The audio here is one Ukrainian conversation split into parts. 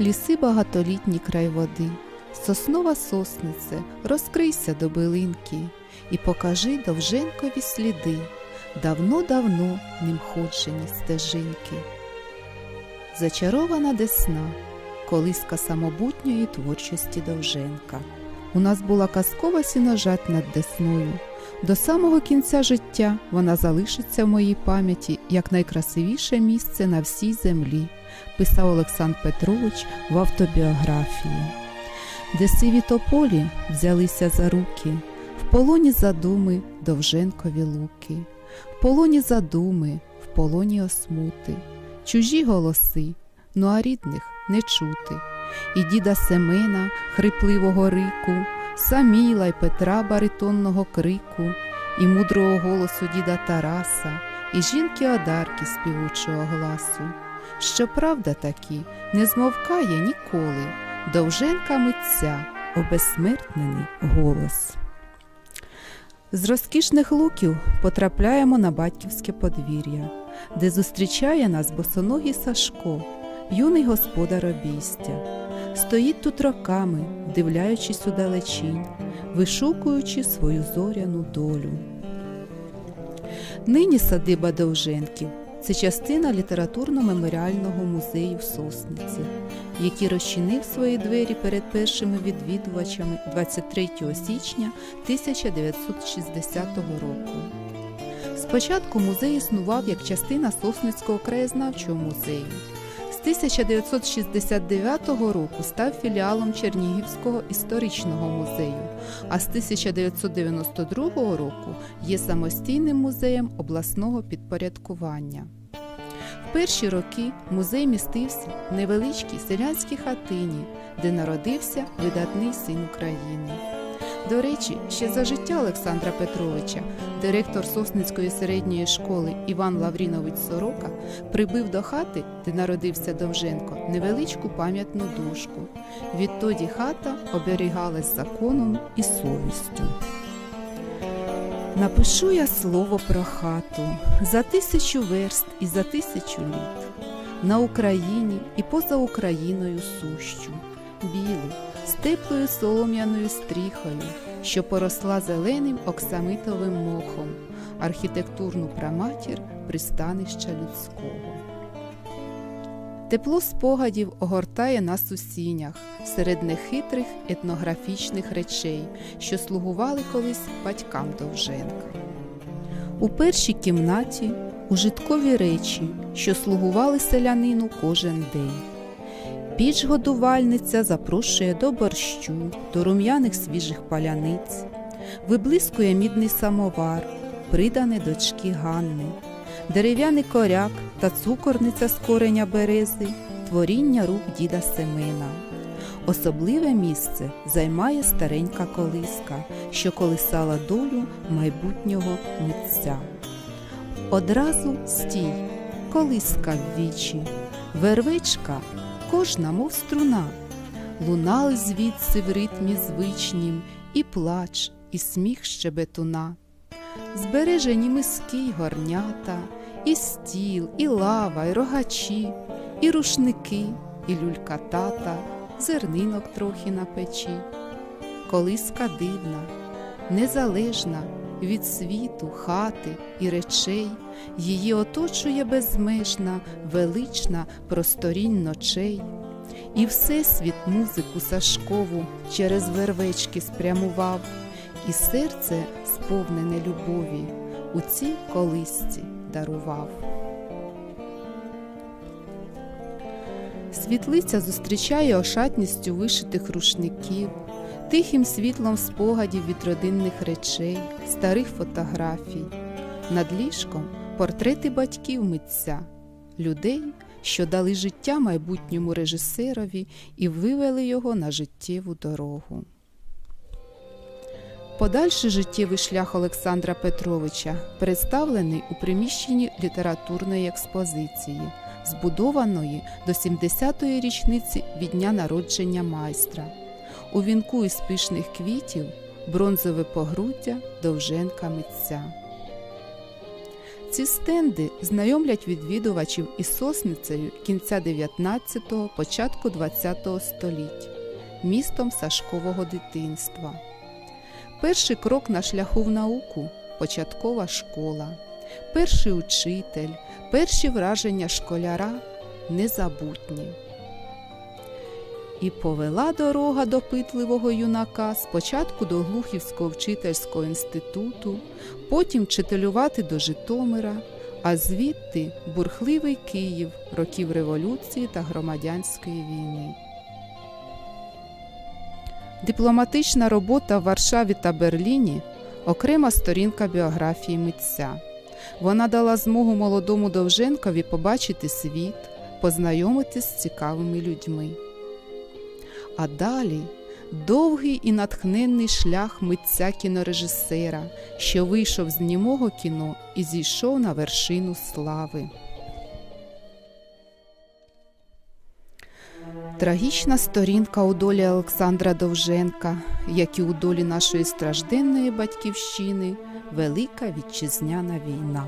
ліси багатолітні край води, соснова соснице, розкрийся до билинки і покажи довженкові сліди, давно-давно ним ходжені стежинки. Зачарована десна, колиска самобутньої творчості Довженка. У нас була казкова сіножать над Десною. До самого кінця життя вона залишиться в моїй пам'яті як найкрасивіше місце на всій землі, писав Олександр Петрович в автобіографії, де сиві тополі взялися за руки, в полоні задуми Довженкові луки, в полоні задуми, в полоні осмути, чужі голоси, ну а рідних не чути, і діда Семена хрипливого рику саміла й Петра баритонного крику, і мудрого голосу діда Тараса, і жінки Одарки співучого гласу. Щоправда таки не змовкає ніколи довженка митця, обезсмертнений голос. З розкішних луків потрапляємо на батьківське подвір'я, де зустрічає нас босоногий Сашко, юний господар обійстя. Стоїть тут роками, вдивляючись у далечінь, вишукуючи свою зоряну долю. Нині садиба Довженків це частина літературно-меморіального музею Сосниці, який розчинив свої двері перед першими відвідувачами 23 січня 1960 року. Спочатку музей існував як частина Сосницького краєзнавчого музею. З 1969 року став філіалом Чернігівського історичного музею, а з 1992 року є самостійним музеєм обласного підпорядкування. В перші роки музей містився в невеличкій селянській хатині, де народився видатний син України. До речі, ще за життя Олександра Петровича директор Сосницької середньої школи Іван Лаврінович Сорока прибив до хати, де народився Довженко, невеличку пам'ятну дошку. Відтоді хата оберігалась законом і совістю. Напишу я слово про хату за тисячу верст і за тисячу літ, на Україні і поза Україною сущу, білу, з теплою солом'яною стріхою, що поросла зеленим оксамитовим мохом, архітектурну праматір пристанища людського. Тепло спогадів огортає нас у сінях серед нехитрих етнографічних речей, що слугували колись батькам Довженка. У першій кімнаті ужиткові речі, що слугували селянину кожен день. Піч годувальниця запрошує до борщу, до рум'яних свіжих паляниць, виблискує мідний самовар, придане дочки Ганни, дерев'яний коряк та цукорниця з кореня берези, творіння рук діда Семена. Особливе місце займає старенька колиска, що колисала долю майбутнього митця. Одразу стій, колиска в вічі, вервичка кожна, мов струна, лунали звідси в ритмі звичнім і плач, і сміх щебетуна. Збережені миски й горнята, і стіл, і лава, і рогачі, і рушники, і люлька тата, зернинок трохи на печі. Колиска дивна, незалежна від світу, хати і речей, її оточує безмежна, велична просторінь ночей. І всесвіт музику Сашкову через вервечки спрямував, і серце, сповнене любові, у цій колисці дарував. Світлиця зустрічає ошатністю вишитих рушників, тихим світлом спогадів від родинних речей, старих фотографій, над ліжком портрети батьків митця, людей, що дали життя майбутньому режисерові і вивели його на життєву дорогу. Подальший життєвий шлях Олександра Петровича представлений у приміщенні літературної експозиції, збудованої до 70-ї річниці від дня народження майстра. У вінку із пишних квітів бронзове погруддя Довженка митця. Ці стенди знайомлять відвідувачів із сосницею кінця 19-го, початку 20-го століть, містом Сашкового дитинства. Перший крок на шляху в науку початкова школа, перший учитель, перші враження школяра незабутні. І повела дорога допитливого юнака спочатку до Глухівського вчительського інституту, потім вчителювати до Житомира, а звідти бурхливий Київ років революції та громадянської війни. Дипломатична робота в Варшаві та Берліні окрема сторінка біографії митця. Вона дала змогу молодому Довженкові побачити світ, познайомитись з цікавими людьми. А далі довгий і натхненний шлях митця кінорежисера, що вийшов з німого кіно і зійшов на вершину слави. Трагічна сторінка у долі Олександра Довженка, як і у долі нашої стражденної батьківщини, Велика Вітчизняна війна.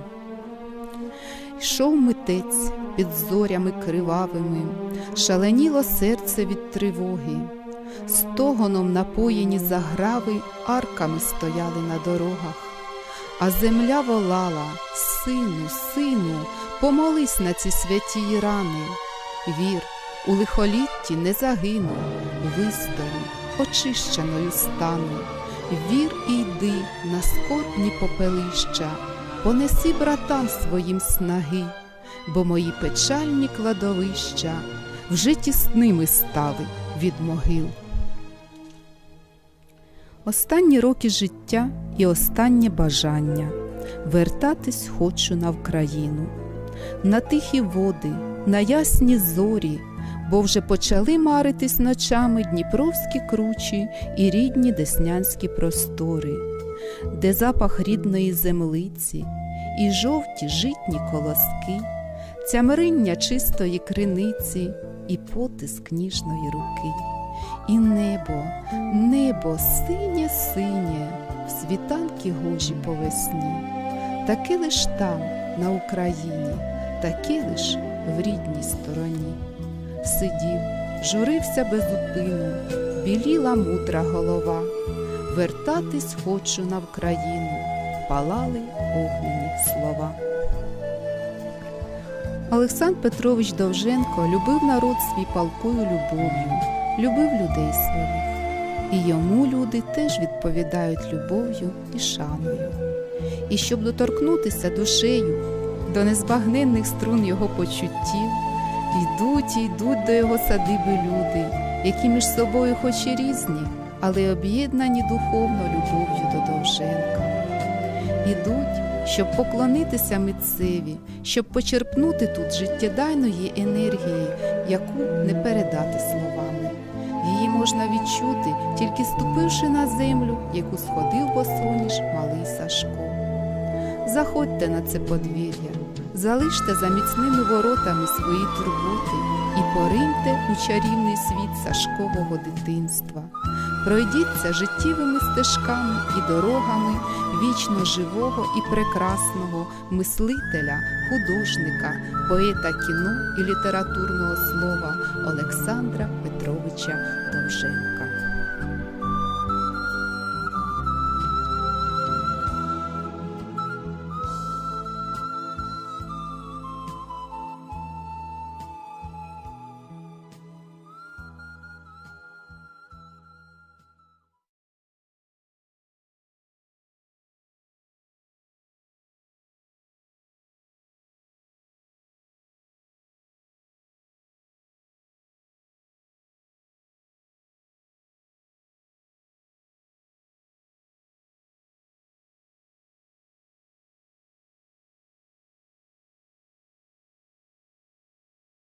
Йшов митець під зорями кривавими, шаленіло серце від тривоги, стогоном напоєні заграви арками стояли на дорогах, а земля волала Сину, сину, помолись на ці святі рани. Вір, у лихолітті не загину, вистою, очищеною стану. Вір і йди на скотні попелища, понеси братам своїм снаги, бо мої печальні кладовища вже тісними стали від могил. Останні роки життя і останнє бажання. Вертатись хочу на Вкраїну, на тихі води, на ясні зорі, бо вже почали маритись ночами дніпровські кручі і рідні деснянські простори, де запах рідної землиці, і жовті житні колоски, цямриння чистої криниці, і потиск ніжної руки, і небо, небо синє синє, в світанки гожі по весні, таки лиш там, на Україні, таки лиш в рідній стороні. Сидів, журився без упину, біліла мудра голова. Вертатись хочу на Вкраїну, палали огнені слова. Олександр Петрович Довженко любив народ свій палкою любов'ю, любив людей своїх, і йому люди теж відповідають любов'ю і шаною. І щоб доторкнутися душею до незбагненних струн його почуттів, йдуть і йдуть до його садиби люди, які між собою хоч і різні, але об'єднані духовно любов'ю до Довженка. Ідуть, щоб поклонитися митцеві, щоб почерпнути тут життєдайної енергії, яку не передати словами. Її можна відчути, тільки ступивши на землю, яку сходив босоніж малий Сашко. Заходьте на це подвір'я, залиште за міцними воротами свої турботи і пориньте у чарівний світ Сашкового дитинства. Пройдіться життєвими стежками і дорогами вічно живого і прекрасного мислителя, художника, поета кіно і літературного слова Олександра Петровича Довженка.